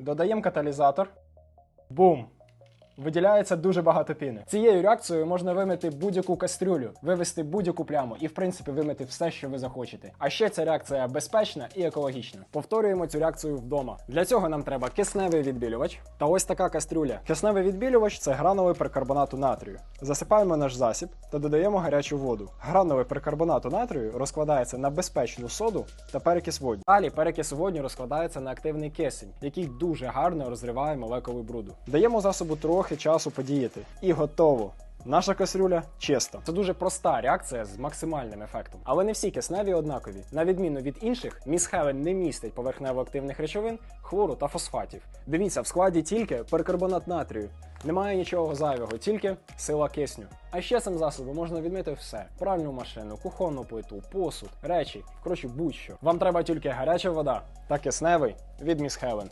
додаємо каталізатор. Бум! Виділяється дуже багато піни. Цією реакцією можна вимити будь-яку кастрюлю, вивести будь-яку пляму і, в принципі, вимити все, що ви захочете. А ще ця реакція безпечна і екологічна. Повторюємо цю реакцію вдома. Для цього нам треба кисневий відбілювач та ось така кастрюля. Кисневий відбілювач це грановий перкарбонату натрію. Засипаємо наш засіб та додаємо гарячу воду. Грановий перкарбонату натрію розкладається на безпечну соду та перекис водню. Далі перекис водню розкладається на активний кисень, який дуже гарно розриває молекули бруду. Даємо засобу трохи часу подіяти. І готово. Наша кастрюля чиста. Це дуже проста реакція з максимальним ефектом. Але не всі кисневі однакові. На відміну від інших, міс Хевен не містить поверхнево-активних речовин, хлору та фосфатів. Дивіться, в складі тільки перкарбонат натрію. Немає нічого зайвого, тільки сила кисню. А ще цим засобом можна відмити все: пральну машину, кухонну плиту, посуд, речі, коротше, будь-що. Вам треба тільки гаряча вода та кисневий від міс Хевен.